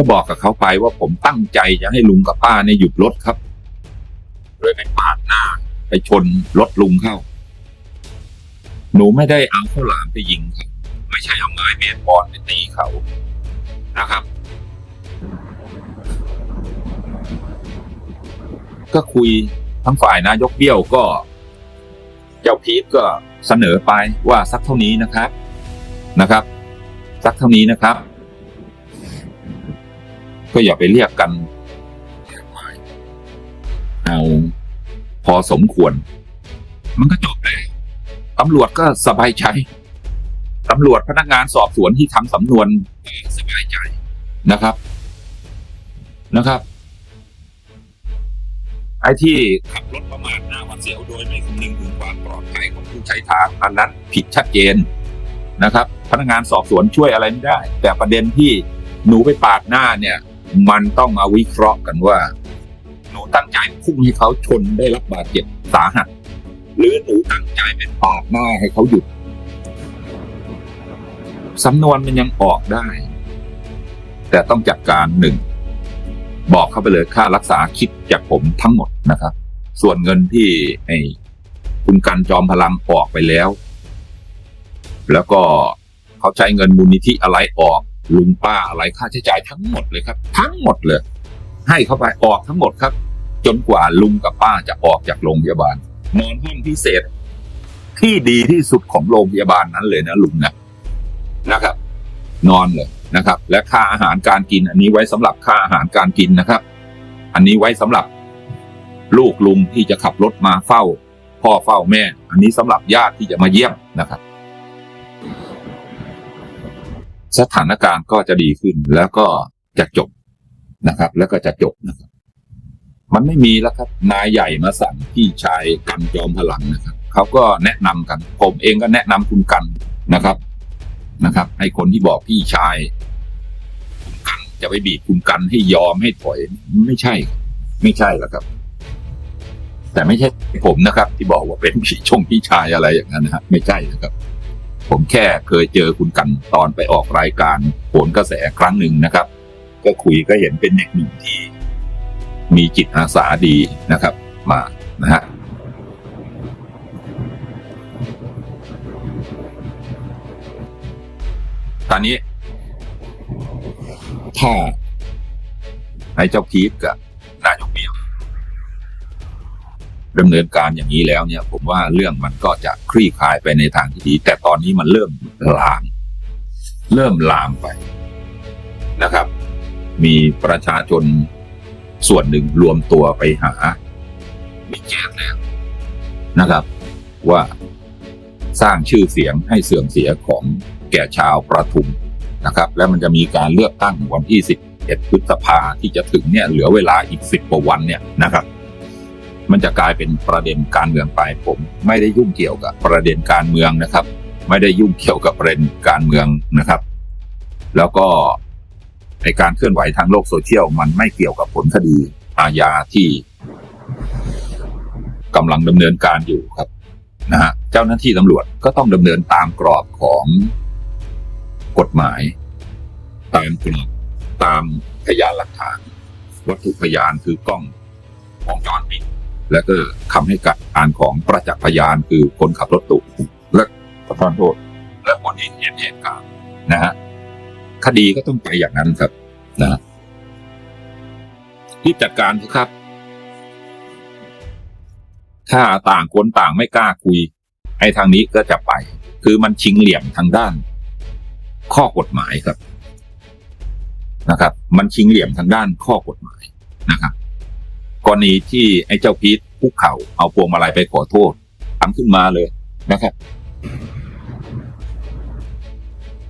ก็บอกกับเขาไปว่าผมตั้งใจจะให้ลุงกับป้าเนี่ยหยุดรถครับเลยไปปาดหน้า ไปชนรถลุงเข้า หนูไม่ได้เอาข้าวหลามไปยิงครับไม่ใช่เอาไม้เบสบอลไปตีเขานะครับ ก็คุยทั้งฝ่ายนายกเบี้ยวก็ เจ้าพีทก็เสนอไปว่าสักเท่านี้นะครับนะครับ สักเท่านี้นะครับ ก็อย่าไปเรียกกันเอา พอสมควร มันก็จบเลยตำรวจก็สบายใจตำรวจพนักงานสอบสวนที่ทำสำนวนสบายใจนะครับนะครับ ไอ้ที่ขับรถประมาทหน้าหวัดเสียวโดยไม่คำนึงถึงความปลอดภัยของผู้ใช้ทางอันนั้นผิดชัดเจนนะครับ พนักงานสอบสวนช่วยอะไรไม่ได้ แต่ประเด็นที่หนูไปปาดหน้าเนี่ย มันต้องมาวิเคราะห์กันว่า หนูตั้งใจพุ่งให้เขาชนได้รับบาดเจ็บสาหัส หรือหนูตั้งใจเป็นปาดหน้าให้เขาหยุดสำนวนมันยังออกได้ แต่ต้องจัดการหนึ่ง บอกเข้าไปเลยค่ารักษาคิดจากผมทั้งหมดนะครับ ส่วนเงินที่ไอ้คุณกันจอมพลังออกไปแล้ว แล้วก็เขาใช้เงินมูลนิธิอะไรออก ลุงป้าอะไรค่าใช้จ่ายทั้งหมดเลยครับ ทั้งหมดเลย ให้เข้าไปออกทั้งหมดครับ จนกว่าลุงกับป้าจะออกจากโรงพยาบาลนอนห้องพิเศษ ที่ดีที่สุดของโรงพยาบาลนั้นเลยนะลุงนะนะครับ นอนเลยนะครับ และค่าอาหารการกิน อันนี้ไว้สำหรับค่าอาหารการกินนะครับ อันนี้ไว้สำหรับ ลูกลุงที่จะขับรถมาเฝ้า พ่อเฝ้าแม่ อันนี้สำหรับญาติที่จะมาเยี่ยมนะครับ สถานการณ์ก็จะดีขึ้นแล้วก็จะจบนะครับ แล้วก็จะจบนะครับ มันไม่มีแล้วครับ นายใหญ่มาสั่งพี่ชายกันจอมพลังนะครับเขาก็แนะนำกัน ผมเองก็แนะนำคุณกันนะครับนะครับ ให้คนที่บอกพี่ชายกันจะไปบีบคุณกันให้ยอมให้ถอยไม่ใช่ ไม่ใช่แล้วครับ แต่ไม่ใช่ผมนะครับ ที่บอกว่าเป็นพี่ชงพี่ชายอะไรอย่างนั้นนะฮะไม่ใช่นะครับ ผมแค่เคยเจอคุณกันตอนไปออกรายการโผลกระแสครั้งหนึ่งนะครับ ก็คุยก็เห็นเป็นเด็กหนุ่มที่ มีจิตอาสาดีนะครับ มานะฮะตอนนี้ถ้าไอ้เจ้าพีทกับ ดำเนินการอย่างนี้แล้วเนี่ยผมว่าเรื่องมันก็จะคลี่คลายไปในทางที่ดี แต่ตอนนี้มันเริ่มลาม เริ่มลามไปนะครับ มีประชาชนส่วนหนึ่งรวมตัวไปหาบิ๊กแจ๊ดแล้วนะครับ ว่าสร้างชื่อเสียงให้เสื่อมเสียของแก่ชาวประทุมนะครับ แล้วมันจะมีการเลือกตั้งวันที่ 11พฤษภาที่จะถึงเนี่ยเหลือเวลาอีก 10กว่าวันเนี่ยนะครับ มันจะกลายเป็นประเด็นการเมืองไปผม ไม่ได้ยุ่งเกี่ยวกับประเด็นการเมืองนะครับ ไม่ได้ยุ่งเกี่ยวกับประเด็นการเมืองนะครับ แล้วก็ในการเคลื่อนไหวทางโลกโซเชียลมันไม่เกี่ยวกับผลคดีอาญาที่กำลังดำเนินการอยู่ครับนะฮะเจ้าหน้าที่ตำรวจก็ต้องดำเนินตามกรอบของกฎหมาย ตามกรอบตามพยานหลักฐาน วัตถุพยานคือกล้องวงจร และก็คำให้การของประจักษ์พยานคือคนขับรถตู้และประธานโทษ และคนที่เห็นเหตุการณ์นะฮะคดีก็ต้องไปอย่างนั้นครับนะรีบจัดการเถอะครับ ถ้าต่างคนต่างไม่กล้าคุยไอ้ทางนี้ก็จะไป คือมันชิงเหลี่ยมทางด้าน ข้อกฎหมายครับนะครับ มันชิงเหลี่ยมทางด้านข้อกฎหมายนะครับ กรณีที่ไอ้เจ้าพีทคุกเข่าเอาพวงมาลัยไปขอโทษทำขึ้นมาเลยนะครับ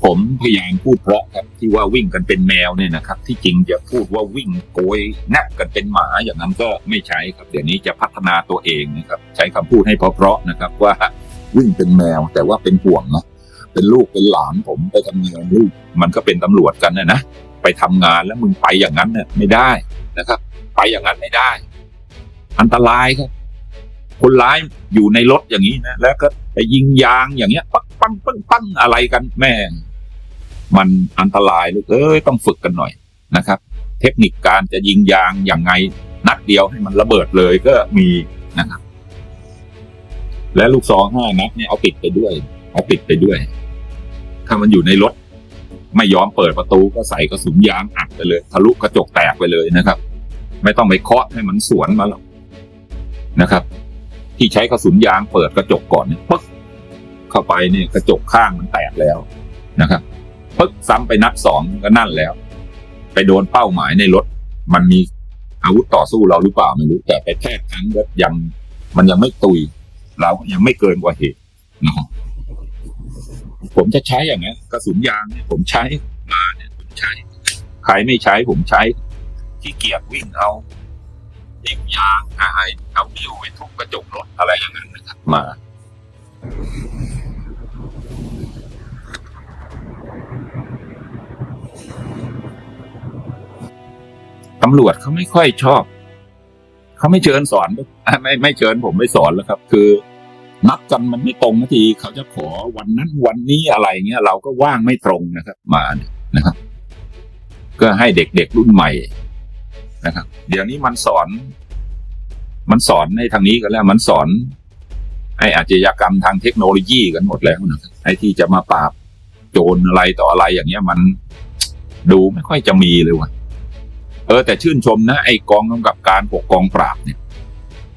ผมพยายามพูดเพราะครับที่ว่าวิ่งกันเป็นแมวเนี่ยนะครับ ที่จริงจะพูดว่าวิ่งโกยแนบกันเป็นหมาอย่างนั้นก็ไม่ใช้ครับ เดี๋ยวนี้จะพัฒนาตัวเองนะครับ ใช้คำพูดให้เพราะๆนะครับ ว่าวิ่งเป็นแมวแต่ว่าเป็นห่วงนะเป็นลูกเป็นหลานผมไปทำงานลูกมันก็เป็นตำรวจกันนะนะไปทำงานแล้วมึงไปอย่างนั้นเนี่ยไม่ได้นะครับ ไปอย่างนั้นไม่ได้ อันตรายครับ คนร้ายอยู่ในรถอย่างนี้นะแล้วก็ไปยิงยางอย่างเงี้ย ปังปังปังปังอะไรกันแม่มันอันตรายลูกเอ้ยต้องฝึกกันหน่อยนะครับ เทคนิคการจะยิงยางอย่างไงนัดเดียวให้มันระเบิดเลยก็มีนะครับ และลูกซองห้านัดเนี่ยเอาติดไปด้วย เอาติดไปด้วย ถ้ามันอยู่ในรถ ไม่ยอมเปิดประตูก็ใส่กระสุนยางอัดไปเลย ทะลุกระจกแตกไปเลยนะครับ ไม่ต้องไปเคาะให้มันสวนมาหรอกนะครับ ที่ใช้กระสุนยางเปิดกระจกก่อนเนี่ยปึ๊กเข้าไปเนี่ยกระจกข้างมันแตกแล้วนะครับปึ๊กซ้ำไปนัดสองก็นั่นแล้ว ไปโดนเป้าหมายในรถ มันมีอาวุธต่อสู้เราหรือเปล่าไม่รู้ แต่ไปแทกครั้งก็ยังมันยังไม่ตุย เรายังไม่เกินกว่าเหตุนะครับผมจะใช้อย่างนี้นกระสุนยางเนี่ยผมใช้มาเนี่ยผมใช้ ใครไม่ใช้ผมใช้ ที่เกียจวิ่งเอายิงยางอายเอาดิ้วไปทุบกระจกรถอะไรอย่างนั้นนะครับมาตำรวจเขาไม่ค่อยชอบ เขาไม่เชิญสอนไม่ไม่เชิญผมไม่สอนแล้วครับ คือ นัดกันมันไม่ตรงนาทีเขาจะขอวันนั้นวันนี้อะไรเงี้ยเราก็ว่างไม่ตรงนะครับ มาเนี่ยนะครับ ก็ให้เด็กๆรุ่นใหม่ นะครับ เดี๋ยวนี้มันสอน มันสอนในทางนี้กันแล้ว มันสอนให้อาชญากรรมทางเทคโนโลยีกันหมดแล้วนะไอ้ที่จะมาปราบโจรอะไรต่ออะไรอย่างเงี้ยมันดูไม่ค่อยจะมีเลยว่ะ เออแต่ชื่นชมนะ ไอ้กองกำกับการหกกองปราบเนี่ย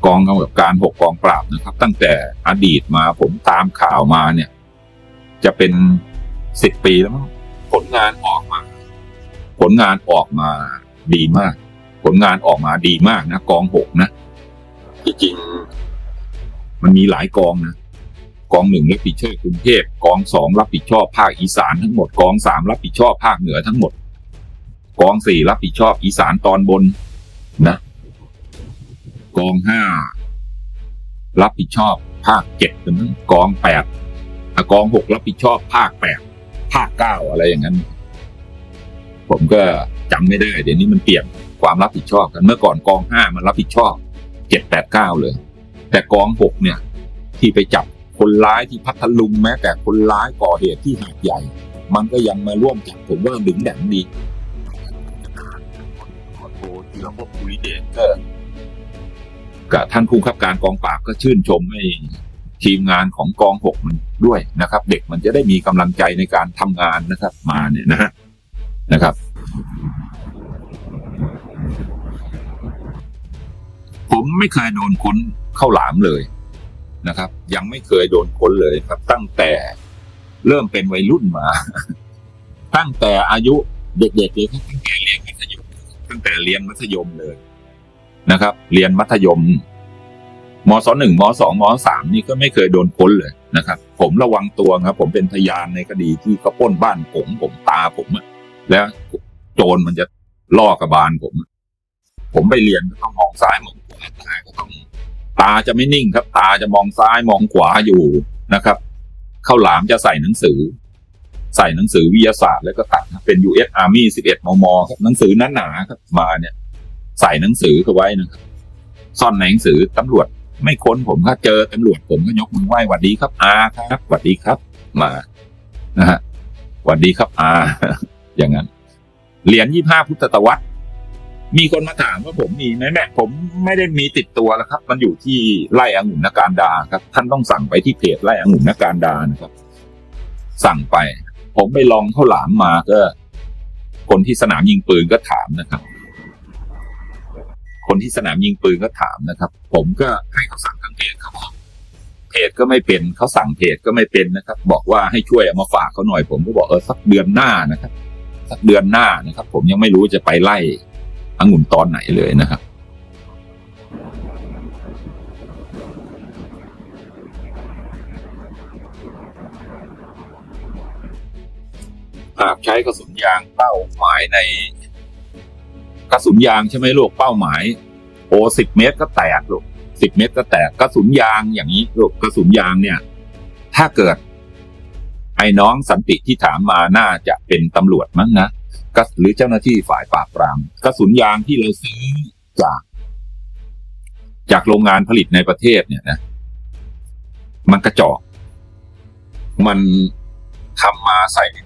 กองกำกับการหกกองปราบนะครับ ตั้งแต่อดีตมาผมตามข่าวมาเนี่ย จะเป็นสิบปีแล้วมั้งผลงานออกมา ผลงานออกมาดีมาก ลงานออกมาดีมากนะกองหกนะจริงๆมันมีหลายกองนะกองหนึ่งรับผิดชอบกรุงเทพกองสองรับผิดชอบภาคอีสานทั้งหมดกองสามรับผิดชอบภาคเหนือทั้งหมด กองสี่รับผิดชอบอีสานตอนบนนะกองห้ารับผิดชอบภาคเจ็ดเป็นทั้งกองแปดอะกองหกรับผิดชอบภาคแปดภาคเก้าอะไรอย่างนั้น ผมก็จำไม่ได้ เดี๋ยวนี้มันเปลี่ยน ความรับผิดชอบกันเมื่อก่อนกองห้ามันรับผิดชอบเจ็ดแปดเก้าเลย แต่กองหกเนี่ยที่ไปจับคนร้ายที่พัทลุงแม้ แต่คนร้ายก่อเหตุที่หาดใหญ่ มันก็ยังมาร่วมจับผมว่าดึงแดงดีขอโทษที่เราพบคุยเดชก็กับท่านผู้บังคับการกองปราบก็ชื่นชมให้ทีมงานของกองหกมันด้วยนะครับ เด็กมันจะได้มีกำลังใจในการทำงานนะครับ มาเนี่ยนะฮะนะครับ ผมไม่เคยโดนค้นเข้าหลามเลยนะครับ ยังไม่เคยโดนค้นเลยครับ ตั้งแต่เริ่มเป็นวัยรุ่นมา ตั้งแต่อายุเด็กๆเลยครับตั้งแต่เรียนมัธยมตั้งแต่เรียนมัธยมเลยนะครับ เรียนมัธยมมศหนึ่งมสองมสามนี่ก็ไม่เคยโดนค้นเลยนะครับ ผมระวังตัวครับ ผมเป็นพยานในคดีที่เขาป้นบ้านผมผมตาผมอะแล้วโจรมันจะล่อกระบาลผม ผมไปเรียนก็ต้องมองซ้ายมอง ตาก็ต้องตาจะไม่นิ่งครับ ตาจะมองซ้ายมองขวาอยู่นะครับข้าวหลามจะใส่หนังสือ ใส่หนังสือวิทยาศาสตร์แล้วก็ตัดเป็น US Army 11 มมครับหนังสือนั้นหนาๆครับมาเนี่ย ใส่หนังสือเข้าไว้นะครับซ่อนในหนังสือตำรวจไม่ค้นผมถ้าเจอตำรวจผมก็ยกมือไหว้หวัดดีครับอาครับหวัดดีครับ มานะฮะหวัดดีครับอาอย่างนั้น เหรียญยี่ห้าพุทธตวรรษ มีคนมาถามว่าผมมีไหมแม่ผมไม่ได้มีติดตัวแล้วครับ มันอยู่ที่ไร่องุ่นนาการดาครับ ท่านต้องสั่งไปที่เพจไร่องุ่นนาการดานะครับ สั่งไป ผมไปลองข้าวหลามมาก็ คนที่สนามยิงปืนก็ถามนะครับ คนที่สนามยิงปืนก็ถามนะครับ ผมก็ให้เขาสั่งทางเพจเขาบอกเพจก็ไม่เป็นเขาสั่งเพจก็ไม่เป็นนะครับ บอกว่าให้ช่วยเอามาฝากเขาหน่อย ผมก็บอกเออสักเดือนหน้านะครับ สักเดือนหน้านะครับ ผมยังไม่รู้จะไปไล่ องุ่นตอนไหนเลยนะครับ หากใช้กระสุนยางเป้าหมายใน กระสุนยางใช่ไหมลูกเป้าหมาย โอ้สิบเมตรก็แตกลูกสิบเมตรก็แตกกระสุนยางอย่างนี้ลูกกระสุนยางเนี่ย ถ้าเกิดไอ้น้องสันติที่ถามมาน่าจะเป็นตำรวจมั้งนะ ก็หรือเจ้าหน้าที่ฝ่ายปราบปรามกระสุนยางที่เราซื้อจาก จากโรงงานผลิตในประเทศเนี่ยนะ มันกระจอก มันทำมาใส่ใน